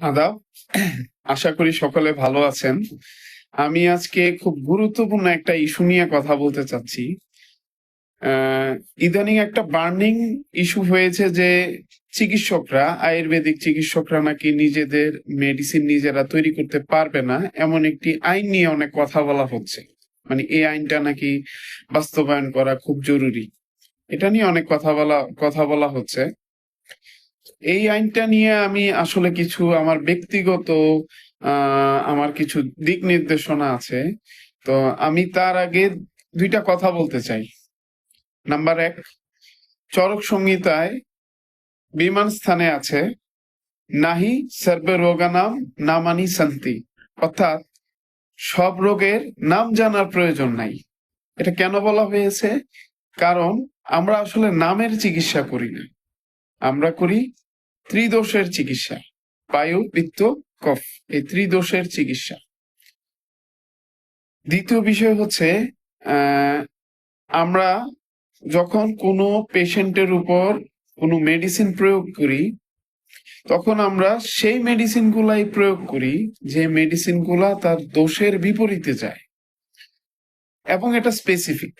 আদাব আশা করি সকলে ভালো আছেন। আমি আজকে খুব গুরুত্বপূর্ণ একটা ইস্যু নিয়ে কথা বলতে চাচ্ছি। ইদানিং একটা বার্নিং ইস্যু হয়েছে যে চিকিৎসকরা, আয়ুর্বেদিক চিকিৎসকরা নাকি নিজেদের মেডিসিন নিজেরা তৈরি করতে পারবে না। এমন একটি আইন নিয়ে অনেক কথা বলা হচ্ছে। মানে এই আইনটা নাকি বাস্তবায়ন করা খুব জরুরি। এটা নিয়ে অনেক কথা বলা কথা বলা হচ্ছে। এই আইনটা নিয়ে আমি আসলে কিছু আমার ব্যক্তিগত আমার কিছু দিক নির্দেশনা আছে। তো আমি তার আগে দুইটা কথা বলতে চাই। নাম্বার এক, চরক সংহিতায় বিমান স্থানে আছে, নাহি সর্বে রোগানাম নামানি শান্তি। অর্থাৎ, সব রোগের নাম জানার প্রয়োজন নাই। এটা কেন বলা হয়েছে? কারণ আমরা আসলে নামের চিকিৎসা করি না। আমরা করি ত্রিদোষের চিকিৎসা। বায়ু পিত্ত, কফ, এই ত্রিদোষের চিকিৎসা। দ্বিতীয় বিষয় হচ্ছে আমরা যখন কোনো পেশেন্টের উপর কোনো মেডিসিন প্রয়োগ করি, তখন আমরা সেই মেডিসিন গুলাই প্রয়োগ করি, যে মেডিসিনগুলা তার দোষের বিপরীতে যায়। এবং এটা স্পেসিফিক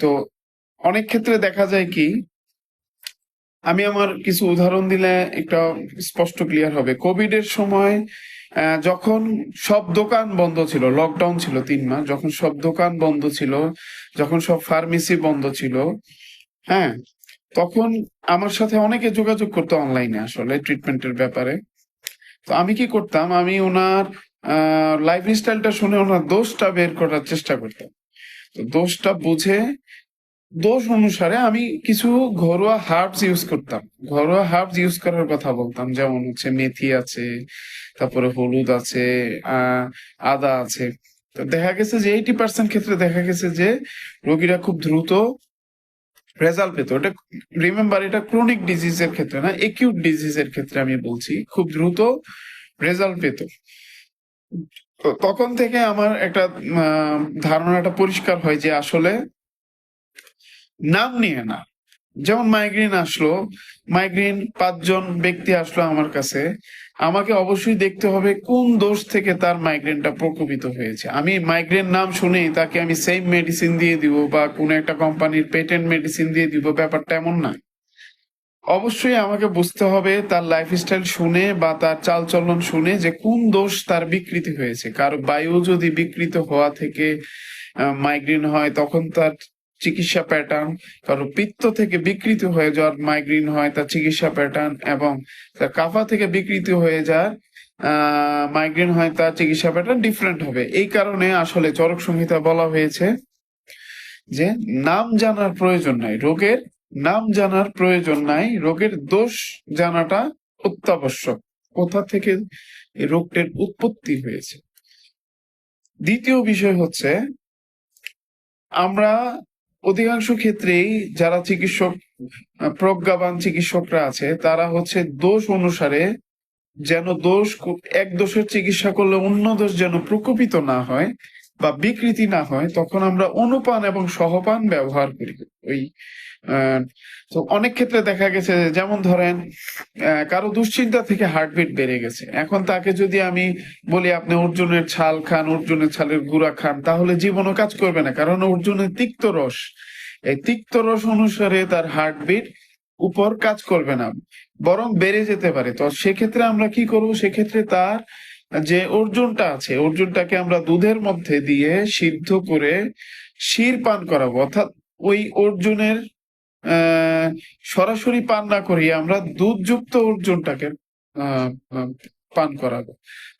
তো অনেক ক্ষেত্রে দেখা যায় কি আমি আমার কিছু উদাহরণ দিলে একটা স্পষ্ট ক্লিয়ার হবে। কোভিড এর সময় যখন সব দোকান বন্ধ ছিল লকডাউন ছিল তিন মাস, যখন সব দোকান বন্ধ ছিল, যখন সব ফার্মেসি বন্ধ ছিল হ্যাঁ তখন আমার সাথে অনেকে যোগাযোগ করতো অনলাইনে আসলে ট্রিটমেন্টের ব্যাপারে। তো আমি কি করতাম? আমি ওনার লাইফ স্টাইলটা শুনে ওনার দোষটা বের করার চেষ্টা করতাম। তো দোষটা বুঝে দোষ অনুসারে আমি কিছু ঘরোয়া হার্বস ইউজ করতাম। ঘরোয়া হার্বস ইউজ করার কথা বলতাম, যেমন হচ্ছে মেথি আছে, তারপরে হলুদ আছে আদা আছে। তো দেখা গেছে যে এইটি পার্সেন্ট ক্ষেত্রে দেখা গেছে যে রোগীরা খুব দ্রুত রেজাল্ট পেত। এটা রিমেম্বার এটা ক্রনিক ডিজিজের ক্ষেত্রে না একিউট ডিজিজের ক্ষেত্রে আমি বলছি, খুব দ্রুত রেজাল্ট পেত। তখন থেকে আমার একটা ধারণাটা পরিষ্কার হয় যে আসলে নাম নিয়ে না। যেমন মাইগ্রেন আসলো মাইগ্রেন পাঁচজন ব্যক্তি আসলো আমার কাছে। আমাকে অবশ্যই দেখতে হবে কোন দোষ থেকে তার মাইগ্রেনটা প্রকোপিত হয়েছে। আমি মাইগ্রেন নাম শুনেই তাকে আমি সেম মেডিসিন দিয়ে দিব বা কোনো একটা কোম্পানির পেটেন্ট মেডিসিন দিয়ে দিব, ব্যাপারটা এমন না। অবশ্যই আমাকে বুঝতে হবে তার লাইফস্টাইল শুনে বা তার চালচলন শুনে যে কোন দোষ তার বিকৃতি হয়েছে। কারও বায়ু যদি বিকৃত হওয়া থেকে মাইগ্রেন হয়, তখন তার চিকিৎসা প্যাটার্ন কারও পিত্ত থেকে বিকৃত হয়ে যাওয়ার মাইগ্রেন হয়, তার চিকিৎসা প্যাটার্ন এবং তার কাফা থেকে বিকৃতি হয়ে যাওয়ার মাইগ্রেন হয়, তার চিকিৎসা প্যাটার্ন ডিফারেন্ট হবে। এই কারণে আসলে চরক সংহিতা বলা হয়েছে যে নাম জানার প্রয়োজন নাই, রোগের নাম জানার প্রয়োজন নাই, রোগের দোষ জানাটা অত্যাবশ্যক। কোথা থেকে রোগটির উৎপত্তি হয়েছে? দ্বিতীয় বিষয় হচ্ছে আমরা অধিকাংশ ক্ষেত্রেই যারা চিকিৎসক প্রজ্ঞাবান চিকিৎসকরা আছে, তারা হচ্ছে দোষ অনুসারে যেন দোষ এক দোষের চিকিৎসা করলে অন্য দোষ যেন প্রকোপিত না হয় বা বিকৃতি না হয়, তখন আমরা অনুপান এবং সহপান ব্যবহার করি। ওই তো অনেক ক্ষেত্রে দেখা গেছে যেমন ধরেন কারও দুশ্চিন্তা থেকে হার্টবিট বেড়ে গেছে। এখন তাকে যদি আমি বলি, আপনি অর্জুনের ছাল খান, অর্জুনের ছালের গুঁড়া খান, তাহলে জীবনও কাজ করবে না। কারণ অর্জুনের তিক্ত রস, এই তিক্ত রস অনুসারে তার হার্টবিট উপর কাজ করবে না, বরং বেড়ে যেতে পারে। তো সেক্ষেত্রে আমরা কি করব? সেক্ষেত্রে তার যে অর্জুনটা আছে, অর্জুনটাকে আমরা দুধের মধ্যে দিয়ে সিদ্ধ করে শির পান করাবো। অর্থাৎ ওই অর্জুনের সরাসরি পান না করিয়ে আমরা দুধযুক্ত অর্জুনটাকে পান করাবো।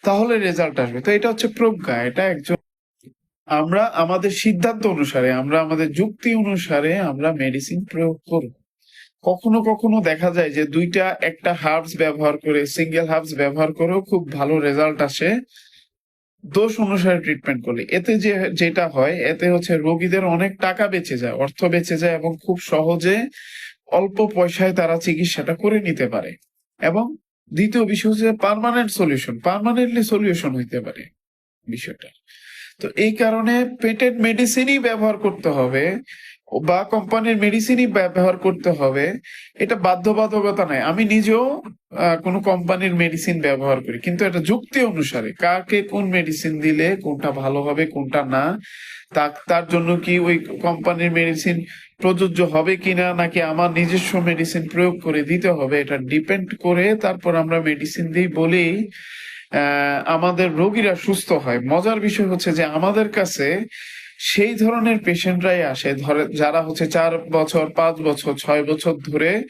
তাহলে রেজাল্ট আসবে। তো এটা হচ্ছে প্রজ্ঞা। এটা একজন, আমরা আমাদের সিদ্ধান্ত অনুসারে, আমরা আমাদের যুক্তি অনুসারে আমরা মেডিসিন প্রয়োগ করব। কখনো কখনো দেখা যায় যে দুইটা একটা হার্বস ব্যবহার করে সিঙ্গেল হার্বস ব্যবহার করেও খুব ভালো রেজাল্ট আসে দোষ অনুসারে ট্রিটমেন্ট করলে। এতে যে, যেটা হয়, এতে হচ্ছে রোগীদের অনেক টাকা বেঁচে যায়, অর্থ বেঁচে যায় এবং খুব সহজে অল্প পয়সায় তারা চিকিৎসাটা করে নিতে পারে। এবং দ্বিতীয় বিষয় হচ্ছে পার্মানেন্ট সলিউশন পার্মানেন্টলি সলিউশন হইতে পারে বিষয়টা। তো এই কারণে পেটেন্ট মেডিসিনই ব্যবহার করতে হবে। বা কোম্পানির মেডিসিনই ব্যবহার করতে হবে। এটা বাধ্যবাধকতা নাই আমি নিজেও কোনো কোম্পানির মেডিসিন ব্যবহার করি। কিন্তু এটা যুক্তি অনুসারে কাকে কোন মেডিসিন দিলে কোনটা ভালো হবে, কোনটা না, তা, তার জন্য কি ওই কোম্পানির মেডিসিন প্রযোজ্য হবে কিনা, নাকি আমার নিজস্ব মেডিসিন প্রয়োগ করে দিতে হবে, এটা ডিপেন্ড করে তারপর আমরা মেডিসিন দিই বলেই আমাদের রোগীরা সুস্থ হয়। মজার বিষয় হচ্ছে যে আমাদের কাছে সেই ধরনের পেশেন্টরাই আসে। ধরে, যারা হচ্ছে চার বছর, পাঁচ বছর, ছয় বছর ধরে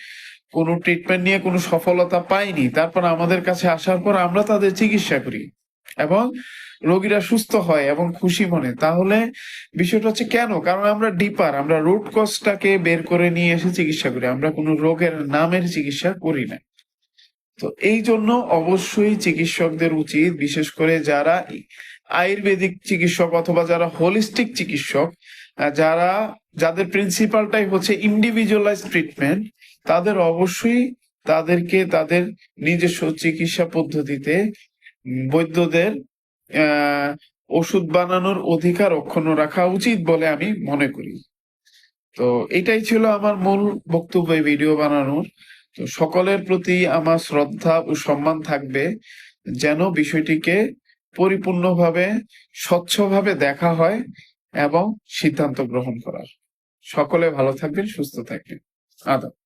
কোনো ট্রিটমেন্ট নিয়ে কোনো সফলতা পায়নি। তারপর আমাদের কাছে আসার পর আমরা তাদের চিকিৎসা করি এবং রোগীরা সুস্থ হয় এবং খুশি মনে। তাহলে বিষয়টা হচ্ছে কেন? কারণ আমরা ডিপার আমরা রুট কজটাকে বের করে নিয়ে এসে চিকিৎসা করি। আমরা কোনো রোগের নামের চিকিৎসা করি না। তো এই জন্য অবশ্যই চিকিৎসকদের উচিত, বিশেষ করে যারা আয়ুর্বেদিক চিকিৎসক অথবা যারা হোলিস্টিক চিকিৎসক যারা, যাদের প্রিন্সিপালটাই হচ্ছে ইন্ডিভিজুয়ালাইজ ট্রিটমেন্ট তাদের অবশ্যই তাদেরকে তাদের নিজস্ব চিকিৎসা পদ্ধতিতে বৈদ্যদের ওষুধ বানানোর অধিকার অক্ষুণ্ণ রাখা উচিত বলে আমি মনে করি। তো এটাই ছিল আমার মূল বক্তব্য ভিডিও বানানোর। তো সকলের প্রতি আমার শ্রদ্ধা ও সম্মান থাকবে যেন বিষয়টিকে পরিপূর্ণভাবে স্বচ্ছভাবে দেখা হয় এবং সিদ্ধান্ত গ্রহণ করার। সকলে ভালো থাকবেন সুস্থ থাকবেন। আদব।